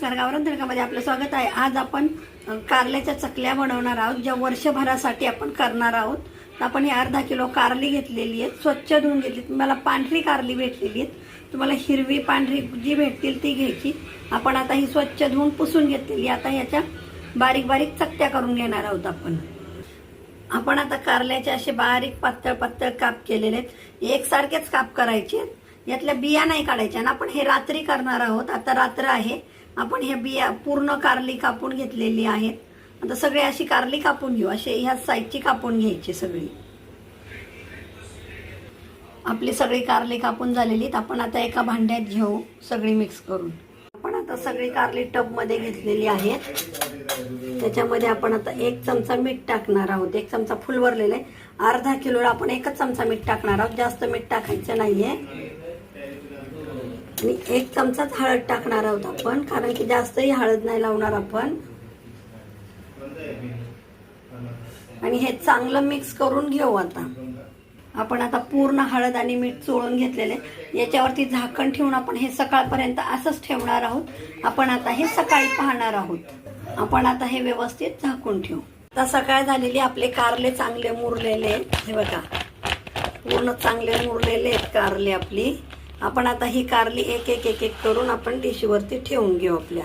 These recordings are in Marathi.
नमस्कार गावरान तडकामध्ये आपलं स्वागत आहे. आज आपण कारल्याच्या चकल्या बनवणार आहोत ज्या वर्षभरासाठी आपण करणार आहोत. तर आपण ही अर्धा किलो कारली घेतलेली आहे स्वच्छ धुवून घेतली तुम्हाला पांढरी कारली भेटलेली आहेत. तुम्हाला हिरवी पांढरी जी भेटतील ती घ्यायची. आपण आता ही स्वच्छ धुवून पुसून घेतलेली आता याच्या बारीक बारीक चकत्या करून घेणार आहोत आपण. आपण आता कारल्याचे असे बारीक पातळ पातळ काप केलेले आहेत. एकसारखेच काप करायचे आहेत. यातल्या बिया नाही काढायच्या ना आपण हे रात्री करणार आहोत. आता रात्र आहे. आपण ह्या बिया पूर्ण कारली कापून घेतलेली आहेत. आता सगळी अशी कारली कापून घेऊ. असे ह्या साईजची कापून घ्यायची सगळी. आपली सगळी कारली कापून झालेली आपण आता एका भांड्यात घेऊ सगळी मिक्स करून. आपण आता सगळी कारली टबमध्ये घेतलेली आहेत. त्याच्यामध्ये आपण आता एक चमचा मीठ टाकणार आहोत. एक चमचा फुल भरलेला आहे. अर्धा किलोला आपण एकच चमचा मीठ टाकणार आहोत. जास्त मीठ टाकायचं नाहीये. आणि एक चमचाच हळद टाकणार आहोत आपण कारण की जास्तही हळद नाही लावणार आपण. आणि हे चांगलं मिक्स करून घेऊ आता. आपण आता पूर्ण हळद आणि मीठ चोळून घेतलेले याच्यावरती झाकण ठेवून आपण हे सकाळपर्यंत असंच ठेवणार आहोत. आपण आता हे सकाळी पाहणार आहोत. आपण आता हे व्यवस्थित झाकून ठेवू. आता सकाळ झालेली आपले कारले चांगले मुरलेले आहेत. हे बघा. पूर्ण चांगले मुरलेले आहेत कारले आपली. आपण आता ही कारली एक एक एक एक करून आपण डिशवरती ठेवून घेऊ आपल्या.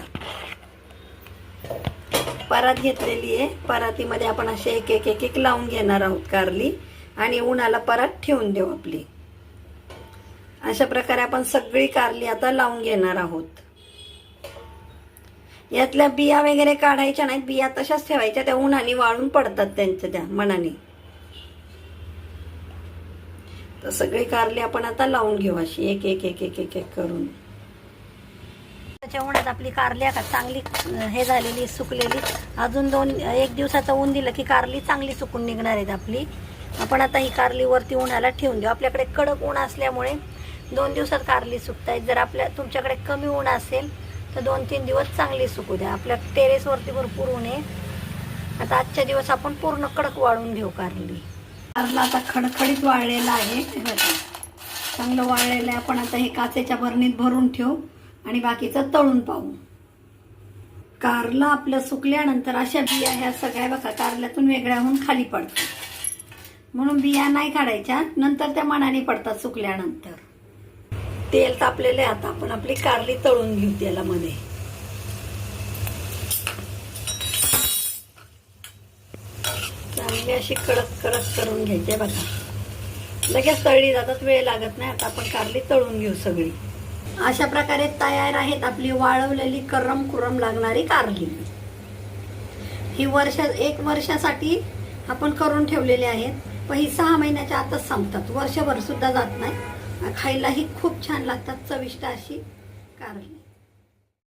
परात घेतलेली आहे. परातीमध्ये आपण असे एक एक एक एक लावून घेणार आहोत कारली आणि उन्हाला परात ठेवून देऊ आपली. अशा प्रकारे आपण सगळी कारली आता लावून घेणार आहोत. यातल्या बिया वगैरे काढायच्या नाहीत. बिया तशाच ठेवायच्या. त्या उन्हाने वाळून पडतात त्यांच्या त्या मनाने. तर सगळी कारली आपण आता लावून घेऊ अशी. एक एक एक एक एक एक करून. त्याच्या उन्हात आपली कारली का? चांगली हे झालेली सुकलेली. अजून दोन एक दिवसाचं ऊन दिलं की कारली चांगली सुकून निघणार आहेत आपली. आपण आता ही कारली वरती उन्हाला ठेवून देऊ. आपल्याकडे कडक ऊन असल्यामुळे दोन दिवसात कारली सुकतायत. जर आपल्या तुमच्याकडे कमी ऊन असेल तर दोन तीन दिवस चांगली सुकू द्या. आपल्या टेरेसवरती भरपूर ऊन आहे. आता आजच्या दिवस आपण पूर्ण कडक वाळून घेऊ कारली. कारला आता खडखडीत वाळलेला आहे. चांगलं वाळलेलं आहे. आपण आता हे काचेच्या भरणीत भरून ठेवू आणि बाकीचं तळून पाहू. कारला आपलं सुकल्यानंतर अशा बिया ह्या सगळ्या बघा कारल्यातून वेगळ्या होऊन खाली पडतात. म्हणून बिया नाही काढायच्या नंतर त्या मनाने पडतात सुकल्यानंतर. तेल तापलेलं आहे आता. आपण आपली कारली तळून घेऊ तेलामध्ये चांगली अशी कडक कडक करून घ्यायची बघा. लगेच तळली जातात वेळ लागत नाही. आता आपण कारली तळून घेऊ सगळी. अशा प्रकारे तयार आहेत आपली वाळवलेली करम कुरम लागणारी कारली. ही वर्ष एक वर्षासाठी आपण करून ठेवलेली आहेत. पण ही सहा महिन्याच्या आतच संपतात. वर्षभर सुद्धा जात नाही. खायलाही खूप छान लागतात चविष्ट अशी कारली.